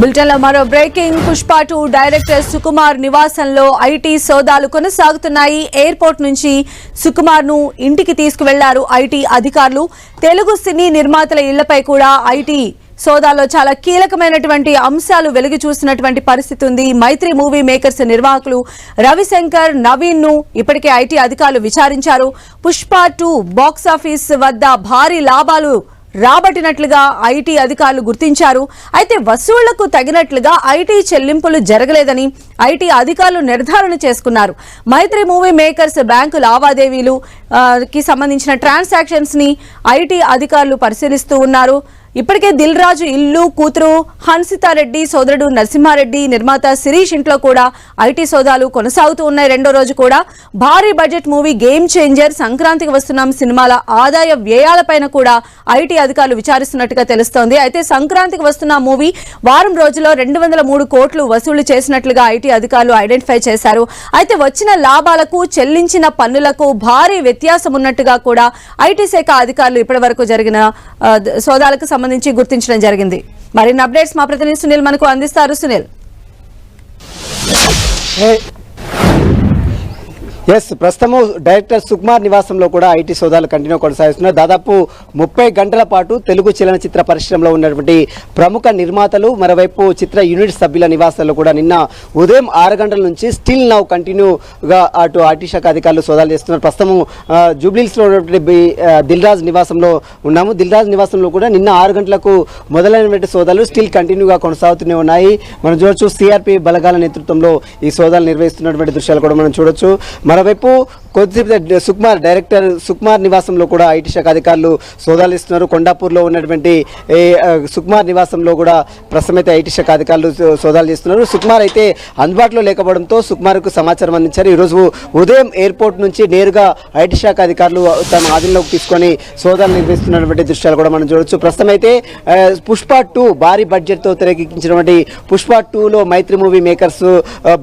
బులెటిన్లో మరో breaking. Pushpa two director Sukumar నివాసంలో ఐటీ సోదాలు కొనసాగుతున్నాయి. ఎయిర్పోర్ట్ నుంచి సుకుమార్ను ఇంటికి తీసుకువెళ్ళారు ఐటీ అధికారులు. తెలుగు సినీ నిర్మాతల ఇళ్ళపై కూడా ఐటీ సోదాలో చాలా కీలకమైనటువంటి అంశాలు వెలుగు చూసినటువంటి పరిస్థితి ఉంది. మైత్రి మూవీ మేకర్స్ నిర్వాహకులు రవిశంకర్ నవీన్ను ఇప్పటికే ఐటీ అధికారులు విచారించారు. పుష్ప టూ బాక్సాఫీస్ వద్ద భారీ లాభాలు రాబట్టినట్లుగా ఐటీ అధికారులు గుర్తించారు. అయితే వసూళ్ళకు తగినట్లుగా ఐటీ చెల్లింపులు జరగలేదని ఐటీ అధికారులు నిర్ధారణ చేసుకున్నారు. మైత్రి మూవీ మేకర్స్ బ్యాంకు లావాదేవీలు కి సంబంధించిన ట్రాన్సాక్షన్స్ని ఐటీ అధికారులు పరిశీలిస్తూ ఉన్నారు. ఇప్పటికే దిల్ రాజు ఇల్లు కూతురు హన్సితారెడ్డి సోదరుడు నరసింహారెడ్డి నిర్మాత శిరీష్ ఇంట్లో కూడా ఐటీ సోదాలు కొనసాగుతూ ఉన్నాయి. రెండో రోజు కూడా భారీ బడ్జెట్ మూవీ గేమ్ చేంజర్. సంక్రాంతికి వస్తున్నాం సినిమాల ఆదాయ వ్యయాలపైన కూడా ఐటీ అధికారులు విచారిస్తున్నట్టుగా తెలుస్తోంది. అయితే సంక్రాంతికి వస్తున్న మూవీ వారం రోజుల్లో రెండు వందల మూడు కోట్లు వసూలు చేసినట్లుగా ఐటీ అధికారులు ఐడెంటిఫై చేశారు. అయితే వచ్చిన లాభాలకు చెల్లించిన పన్నులకు భారీ వ్యత్యాసం ఉన్నట్టుగా కూడా ఐటీ శాఖ అధికారులు ఇప్పటి జరిగిన సోదాలకు సంబంధించి గుర్తించడం జరిగింది. మరిన్ని అప్డేట్స్ మా ప్రతినిధి సునీల్ మనకు అందిస్తారు. సునీల్. ఎస్ ప్రస్తుతము డైరెక్టర్ సుకుమార్ నివాసంలో కూడా ఐటీ సోదాలు కంటిన్యూ కొనసాగిస్తున్నారు. దాదాపు ముప్పై గంటల పాటు తెలుగు చలనచిత్ర పరిశ్రమలో ఉన్నటువంటి ప్రముఖ నిర్మాతలు మరోవైపు చిత్ర యూనిట్ సభ్యుల నివాసాల్లో కూడా నిన్న ఉదయం ఆరు గంటల నుంచి స్టిల్ నౌ కంటిన్యూగా అటు ఐటీ శాఖ అధికారులు సోదాలు చేస్తున్నారు. ప్రస్తుతము జూబ్లీస్లో ఉన్నటువంటి దిల్రాజ్ దిల్ రాజ్ నివాసంలో ఉన్నాము. దిల్ రాజ్ నివాసంలో కూడా నిన్న ఆరు గంటలకు మొదలైనటువంటి సోదాలు స్టిల్ కంటిన్యూగా కొనసాగుతూనే ఉన్నాయి. మనం చూడొచ్చు సిఆర్పి బలగాల నేతృత్వంలో ఈ సోదాలు నిర్వహిస్తున్నటువంటి దృశ్యాలు కూడా మనం చూడొచ్చు. మరోవైపు కొద్దిసేపు సుకుమార్ డైరెక్టర్ సుకుమార్ నివాసంలో కూడా ఐటీ శాఖ అధికారులు సోదాలిస్తున్నారు కొండాపూర్లో ఉన్నటువంటి సుకుమార్ నివాసంలో కూడా ప్రస్తుతమైతే ఐటీ శాఖ అధికారులు సోదాలు చేస్తున్నారు. సుకుమార్ అయితే అందుబాటులో లేకపోవడంతో సుకుమార్కు సమాచారం అందించారు. ఈరోజు ఉదయం ఎయిర్పోర్ట్ నుంచి నేరుగా ఐటీ శాఖ అధికారులు తమ ఆధీనంలోకి తీసుకొని సోదాలు నిర్వహిస్తున్నటువంటి దృశ్యాలు కూడా మనం చూడొచ్చు. ప్రస్తుతం అయితే పుష్ప టూ భారీ బడ్జెట్తో తెరకెక్కించినటువంటి పుష్ప టూలో మైత్రి మూవీ మేకర్స్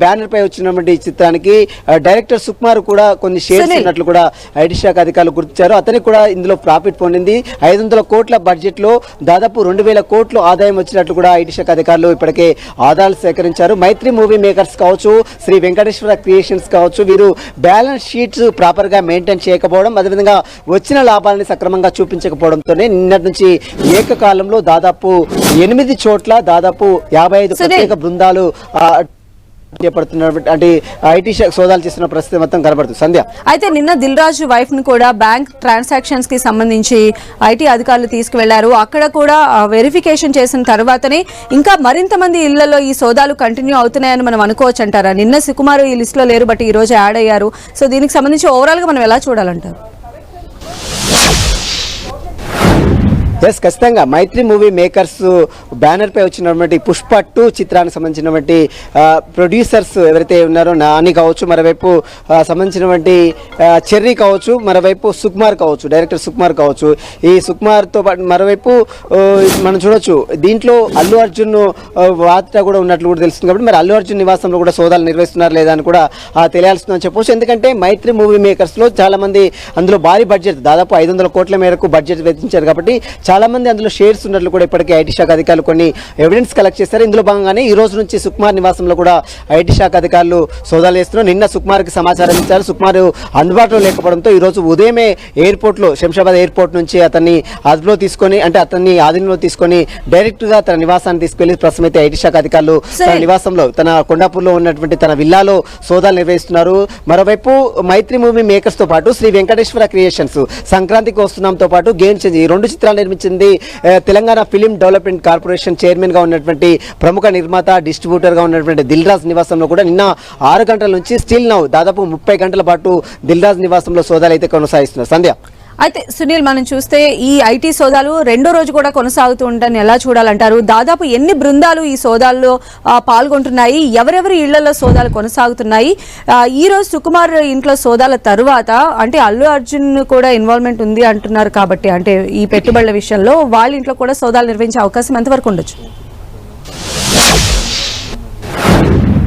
బ్యానర్పై బ్యానర్ పై వచ్చినటువంటి ఈ చిత్రానికి డైరెక్టర్ సుకుమార్ కూడా కొన్ని షేర్స్. ఉన్నట్లు కూడా ఐటీ శాఖ అధికారులు గుర్తించారు అతనికి కూడా ఇందులో ప్రాఫిట్ పొందింది ఐదు వందల కోట్ల బడ్జెట్లో దాదాపు రెండు వేల కోట్లు ఆదాయం వచ్చినట్లు కూడా ఐటీ శాఖ అధికారులు ఇప్పటికే ఆదాయాలు సేకరించారు మైత్రి మూవీ మేకర్స్ కావచ్చు శ్రీ వెంకటేశ్వర క్రియేషన్స్ కావచ్చు వీరు బ్యాలెన్స్ షీట్స్ ప్రాపర్గా మెయింటైన్ చేయకపోవడం అదేవిధంగా వచ్చిన లాభాలని సక్రమంగా చూపించకపోవడంతోనే నిన్నటి నుంచి ఏకకాలంలో దాదాపు ఎనిమిది చోట్ల దాదాపు యాభై ఐదు. ప్రత్యేక బృందాలు అంటే ఐటీ సోదాలు చేస్తున్న పరిస్థితి మొత్తం కనబడుతుంది. సంధ్య. అయితే నిన్న దిల్ రాజు వైఫ్ను కూడా బ్యాంక్ ట్రాన్సాక్షన్స్కి సంబంధించి ఐటీ అధికారులు తీసుకువెళ్ళారు. అక్కడ కూడా వెరిఫికేషన్ చేసిన తర్వాతనే ఇంకా మరింత మంది ఇళ్ళలో ఈ సోదాలు కంటిన్యూ అవుతున్నాయని మనం అనుకోవచ్చు అంటారా నిన్న సుకుమారు ఈ లిస్ట్లో లేరు బట్ ఈ రోజు యాడ్ అయ్యారు. సో దీనికి సంబంధించి ఓవరాల్గా మనం ఎలా చూడాలంటారు? ఎస్ ఖచ్చితంగా. మైత్రి మూవీ మేకర్స్ బ్యానర్ పై వచ్చినటువంటి పుష్ప టూ చిత్రానికి సంబంధించినటువంటి ప్రొడ్యూసర్స్ ఎవరైతే ఉన్నారో నాని కావచ్చు మరోవైపు సంబంధించినటువంటి చెర్రీ కావచ్చు మరోవైపు సుకుమార్ కావచ్చు డైరెక్టర్ సుకుమార్ కావచ్చు. ఈ సుకుమార్తో పాటు మరోవైపు మనం చూడొచ్చు దీంట్లో అల్లు అర్జున్ వార్త కూడా ఉన్నట్లు కూడా తెలుస్తుంది కాబట్టి మరి అల్లు అర్జున్ నివాసంలో కూడా సోదాలు నిర్వహిస్తున్నారు లేదా అని కూడా తెలియాల్సిందని చెప్పవచ్చు. ఎందుకంటే మైత్రి మూవీ మేకర్స్లో చాలామంది అందులో భారీ బడ్జెట్ దాదాపు ఐదు వందల కోట్ల మేరకు బడ్జెట్ వెచ్చించారు కాబట్టి చాలా మంది అందులో షేర్స్ ఉన్నట్లు కూడా ఇప్పటికే ఐటీ శాఖ అధికారులు కొన్ని ఎవిడెన్స్ కలెక్ట్ చేశారు. ఇందులో భాగంగానే ఈ రోజు నుంచి సుకుమార్ నివాసంలో కూడా ఐటీ శాఖ అధికారులు సోదాలు చేస్తున్నారు. నిన్న సుకుమార్కి సమాచారం ఇచ్చారు. సుకుమార్ అందుబాటులో లేకపోవడంతో ఈ రోజు ఉదయమే ఎయిర్పోర్ట్లో శంషాబాద్ ఎయిర్పోర్ట్ నుంచి అతన్ని అదుపులో తీసుకొని అంటే అతన్ని ఆధీనంలో తీసుకొని డైరెక్ట్గా తన నివాసాన్ని తీసుకెళ్ళి ప్రస్తుతం అయితే ఐటీ శాఖ అధికారులు తన. నివాసంలో తన కొండాపూర్లో ఉన్నటువంటి తన విల్లాలో సోదాలు నిర్వహిస్తున్నారు. మరోవైపు మైత్రి మూవీ మేకర్స్తో పాటు శ్రీ వెంకటేశ్వర క్రియేషన్స్ సంక్రాంతికి వస్తున్నాంతో పాటు గేమ్ చేంజ్ ఈ రెండు చిత్రాలు నిర్మించింది ఆ, తెలంగాణ ఫిలిం డెవలప్మెంట్ కార్పొరేషన్ చైర్మన్గా ఉన్నటువంటి ప్రముఖ నిర్మాత డిస్ట్రిబ్యూటర్గా ఉన్నటువంటి దిల్ రాజ్ నివాసంలో కూడా నిన్న ఆరు గంటల నుంచి స్టిల్ నౌ దాదాపు ముప్పై గంటల పాటు దిల్ రాజ్ నివాసంలో సోదాలు అయితే కొనసాగిస్తున్నారు. సంధ్య. అయితే సునీల్ మనం చూస్తే ఈ ఐటీ సోదాలు రెండో రోజు కూడా కొనసాగుతూ ఉంటాయని ఎలా చూడాలంటారు? దాదాపు ఎన్ని బృందాలు ఈ సోదాల్లో పాల్గొంటున్నాయి? ఎవరెవరి ఇళ్ళలో సోదాలు కొనసాగుతున్నాయి? ఈ రోజు సుకుమార్ ఇంట్లో సోదాల తరువాత అంటే అల్లు అర్జున్ కూడా ఇన్వాల్వ్మెంట్ ఉంది అంటున్నారు కాబట్టి అంటే ఈ పెట్టుబడుల విషయంలో వాళ్ళ ఇంట్లో కూడా సోదాలు నిర్వహించే అవకాశం ఎంతవరకు ఉండొచ్చు?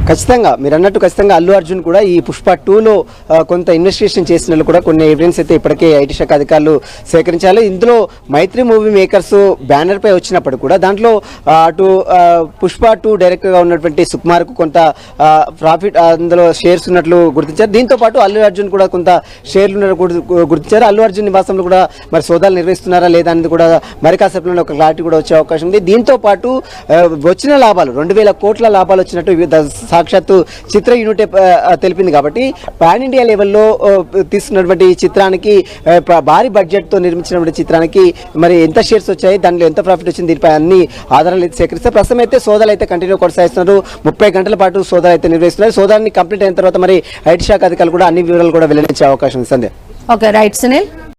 ఖచ్చితంగా మీరు అన్నట్టు ఖచ్చితంగా అల్లు అర్జున్ కూడా ఈ పుష్ప టూలో కొంత ఇన్వెస్టిగేషన్ చేసిన కూడా కొన్ని ఎవిడెన్స్ అయితే ఇప్పటికే ఐటీ శాఖ అధికారులు సేకరించారు ఇందులో మైత్రి మూవీ మేకర్స్ బ్యానర్ పై వచ్చినప్పుడు కూడా దాంట్లో అటు పుష్ప టూ డైరెక్టర్గా ఉన్నటువంటి సుకుమార్కు కొంత ప్రాఫిట్ అందులో షేర్స్ ఉన్నట్లు గుర్తించారు. దీంతో పాటు అల్లు అర్జున్ కూడా కొంత షేర్లు ఉన్నట్లు గుర్తించారు. అల్లు అర్జున్ నివాసంలో కూడా మరి సోదాలు నిర్వహిస్తున్నారా లేదా అనేది కూడా మరి కాసేపులో ఒక క్లారిటీ కూడా వచ్చే అవకాశం ఉంది. దీంతో పాటు వచ్చిన లాభాలు రెండు వేల కోట్ల లాభాలు వచ్చినట్టు వివిధ సాక్షాత్తు చిత్ర యూనిట్ తెలిపింది కాబట్టి పాన్ ఇండియా లెవెల్లో తీసుకున్నటువంటి చిత్రానికి భారీ బడ్జెట్తో నిర్మించినటువంటి చిత్రానికి మరి ఎంత షేర్స్ వచ్చాయి దానిలో ఎంత ప్రాఫిట్ వచ్చింది దీనిపై అన్ని ఆధారాలు అయితే సేకరిస్తే ప్రస్తుతం అయితే సోదాలు అయితే కంటిన్యూ కొనసాగిస్తున్నారు. ముప్పై గంటల పాటు సోదాలు అయితే నిర్వహిస్తున్నారు. సోదాన్ని కంప్లీట్ అయిన తర్వాత మరి ఐటీ శాఖ అధికారులు కూడా అన్ని వివరాలు కూడా వెల్లడించే అవకాశం ఉంది. సందే ఓకే రైట్ సునీల్.